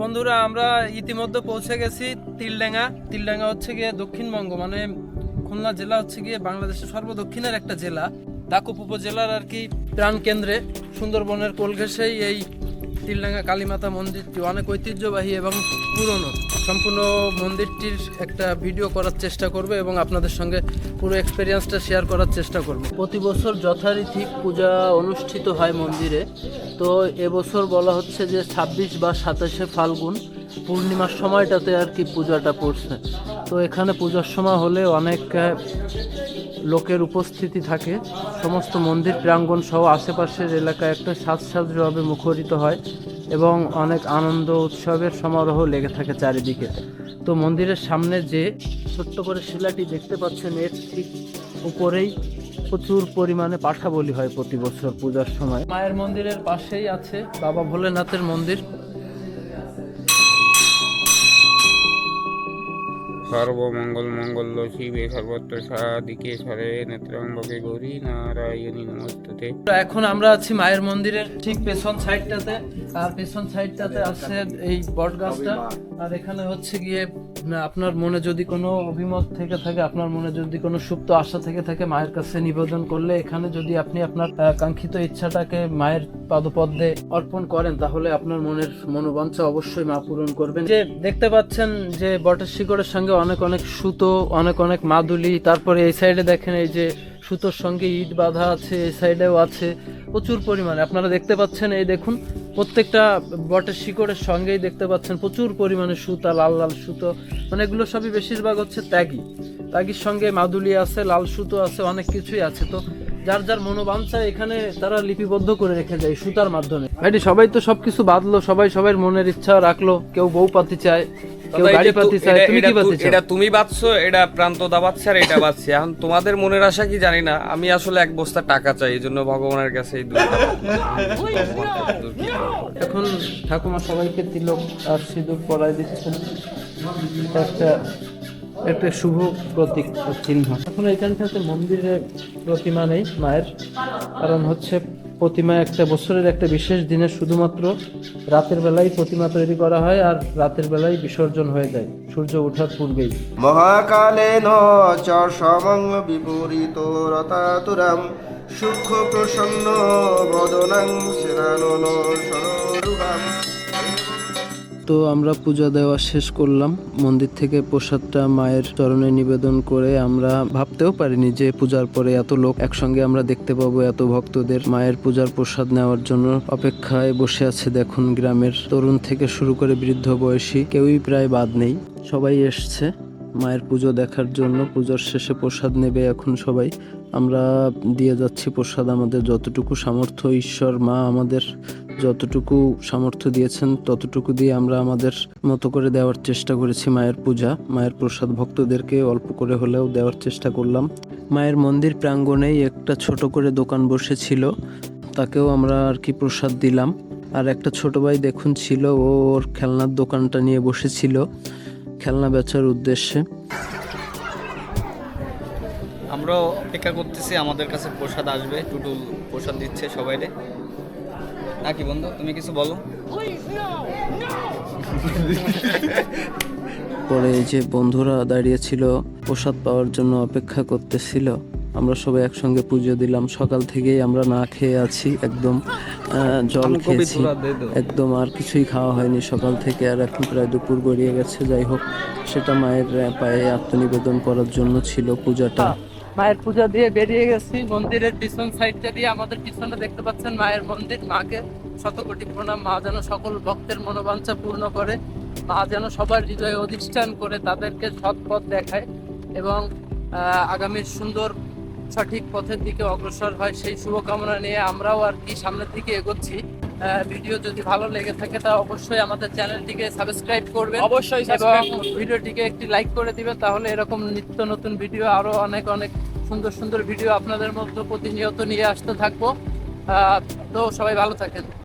বন্ধুরা, আমরা ইতিমধ্যে পৌঁছে গেছি তিলডাঙ্গা। তিলডাঙ্গা হচ্ছে গিয়ে দক্ষিণবঙ্গ মানে খুলনা জেলা হচ্ছে গিয়ে বাংলাদেশের সর্বদক্ষিণের একটা জেলা। দাকুপ উপজেলার আর কি প্রাণ কেন্দ্রে সুন্দরবনের কোলঘেসেই এই তিলডাঙ্গা কালীমাতা মন্দিরটি অনেক ঐতিহ্যবাহী এবং পুরনো। সম্পূর্ণ মন্দিরটির একটা ভিডিও করার চেষ্টা করবে এবং আপনাদের সঙ্গে পুরো এক্সপিরিয়েন্সটা শেয়ার করার চেষ্টা করব। প্রতি বছর যথারীতি পূজা অনুষ্ঠিত হয় মন্দিরে। তো এবছর বলা হচ্ছে যে ছাব্বিশ বা সাতাশে ফাল্গুন পূর্ণিমার সময়টাতে আর কি পূজাটা পড়ছে। তো এখানে পূজার সময় হলে অনেক লোকের উপস্থিতি থাকে। সমস্ত মন্দির প্রাঙ্গণ সহ আশেপাশের এলাকায় একটা সাজসাজভাবে মুখরিত হয় এবং অনেক আনন্দ উৎসবের সমারোহ লেগে থাকে চারিদিকে। তো মন্দিরের সামনে যে ছোট্ট করে শিলাটি দেখতে পাচ্ছেন, এর ঠিক উপরেই প্রচুর পরিমাণে পাঠা বলি হয় প্রতি বছর পূজার সময়। মায়ের মন্দিরের পাশেই আছে বাবা ভোলেনাথের মন্দির। সর্বমঙ্গল মঙ্গল শিবে সর্বত্র সাদিকে সরে নেত্রম্বকে গৌরী নারায়ণী নমস্তুতে। এখন আমরা আছি মায়ের মন্দিরের ঠিক পেছন সাইডটাতে আর পেছন সাইডটাতে আছে এই বট গাছটা আর এখানে হচ্ছে গিয়ে আপনার মনে যদি কোনো অভিমত থেকে থাকে, আপনার মনে যদি কোনো সুপ্ত আশা থেকে থাকে মায়ের কাছে নিবেদন করলে, এখানে যদি আপনি আপনার কাঙ্ক্ষিত ইচ্ছাটাকে মায়ের পাদপদ্মে অর্পণ করেন, তাহলে আপনার মনের মনোবাঞ্ছা অবশ্যই মা পূরণ করবেন। যে দেখতে পাচ্ছেন যে বটের শিকড়ের সঙ্গে অনেক অনেক সুতো, অনেক অনেক মাদুলি, তারপরে এই সাইডে দেখেন এই যে সুতোর সঙ্গে ইট বাঁধা আছে, এই সাইডেও আছে, প্রচুর পরিমাণে। আপনারা দেখতে পাচ্ছেন, এই দেখুন প্রত্যেকটা বটের শিকড়ের সঙ্গেই দেখতে পাচ্ছেন প্রচুর পরিমাণে সুতা, লাল লাল সুতো। মানে এগুলো সবই বেশিরভাগ হচ্ছে ত্যাগী। ত্যাগীর সঙ্গে মাদুলি আছে, লাল সুতো আছে, অনেক কিছুই আছে। তো যার যার মনোবাঞ্ছা এখানে তারা লিপিবদ্ধ করে রেখে যায় সুতার মাধ্যমে। ভাইটি, সবাই তো সবকিছু বাঁধলো, সবাই সবার মনের ইচ্ছা রাখল, কেউ বউ পাতি চায়। কেউ গাড়ি এটা পাতি চায় তুমি কি পাতি এটা তুমি বাঁচছো এটা প্রান্ত দা বাঁচছে আর এটা বাঁচছে। এখন তোমাদের মনের আশা কি জানি না আমি আসলে এক বস্তা টাকা চাই এই জন্য ভগবানের কাছে এই এখন ঠাকুমা সবাইকে তিলক আর সিঁদুর পরাই দিচ্ছেন। একটা একটা শুভ প্রতীক চিহ্ন। এখন এখানটাতে মন্দিরে প্রতিমা নেই মায়ের কারণ হচ্ছে প্রতিমা একটা বছরের একটা বিশেষ দিনে শুধুমাত্র রাতের বেলায় প্রতিমা তৈরি করা হয় আর রাতের বেলায় বিসর্জন হয়ে যায়, সূর্য ওঠার পূর্বেই। মহাকালে ন বিপরীত রতাতুরাম, সূক্ষ্ম প্রসন্ন বদনাং তো আমরা পূজা দেওয়া শেষ করলাম। মন্দির থেকে প্রসাদটা মায়ের চরণে নিবেদন করে আমরা ভাবতেও পারিনি যে পূজার পরে এত লোক একসঙ্গে আমরা দেখতে পাবো এত ভক্তদের। মায়ের পূজার প্রসাদ নেওয়ার জন্য অপেক্ষায় বসে আছে দেখুন গ্রামের তরুণ থেকে শুরু করে বৃদ্ধ বয়সী, কেউই প্রায় বাদ নেই। সবাই এসছে। মায়ের পুজো দেখার জন্য পুজোর শেষে প্রসাদ নেবে এখন সবাই। আমরা দিয়ে যাচ্ছি প্রসাদ, আমাদের যতটুকু সামর্থ্য, ঈশ্বর, মা আমাদের যতটুকু সামর্থ্য দিয়েছেন, ততটুকু দিয়ে আমরা আমাদের মতো করে দেওয়ার চেষ্টা করেছি মায়ের পূজা। মায়ের প্রসাদ ভক্তদেরকে অল্প করে হলেও দেওয়ার চেষ্টা করলাম। মায়ের মন্দির প্রাঙ্গণেই একটা ছোট করে দোকান বসেছিল, তাকেও আমরা আর কি প্রসাদ দিলাম। আর একটা ছোট ভাই দেখুন ছিল ওর খেলনার দোকানটা নিয়ে বসেছিল। খেলনা বেচার উদ্দেশ্যে। আমরা অপেক্ষা করতেছি আমাদের কাছে প্রসাদ আসবে টুটুল প্রসাদ দিচ্ছে সবাইরে। নাকি বন্ধু তুমি কিছু বলো? পরে যে বন্ধুরা দাঁড়িয়েছিল প্রসাদ পাওয়ার জন্য অপেক্ষা করতেছিল। আমরা সবাই একসঙ্গে পুজো দিলাম। সকাল থেকেই আমরা না খেয়ে আছি একদম জল খেয়েছি। একদম আর কিছুই খাওয়া হয়নি। সকাল থেকে আর এখন প্রায় দুপুর গড়িয়ে গেছে। যাই হোক সেটা মায়ের পায়ে আত্মনিবেদন করার জন্য ছিল পূজাটা। মায়ের পূজা দিয়ে বেরিয়ে গেছি। মন্দিরের পিছন সাইডটা দিয়ে আমাদের পিছনে দেখতে পাচ্ছেন মায়ের মন্দির। মাকে শত কোটি প্রণাম। মা যেন সকল ভক্তের মনোবাঞ্ছা পূর্ণ করে। মা যেন সবার হৃদয়ে অধিষ্ঠান করে তাদেরকে সৎপথ দেখায় এবং আহ, আগামীর সুন্দর সঠিক পথের দিকে অগ্রসর হয় সেই শুভকামনা নিয়ে আমরাও আর কি সামনের দিকে এগোচ্ছি। ভিডিও যদি ভালো লেগে থাকে তা অবশ্যই আমাদের চ্যানেলটিকে সাবস্ক্রাইব করবেন অবশ্যই এবং ভিডিওটিকে একটি লাইক করে দিবেন। তাহলে এরকম নিত্য নতুন ভিডিও আরও অনেক অনেক সুন্দর সুন্দর ভিডিও আপনাদের মধ্যে প্রতিনিয়ত নিয়ে আসতে থাকব। আহ, তো সবাই ভালো থাকেন।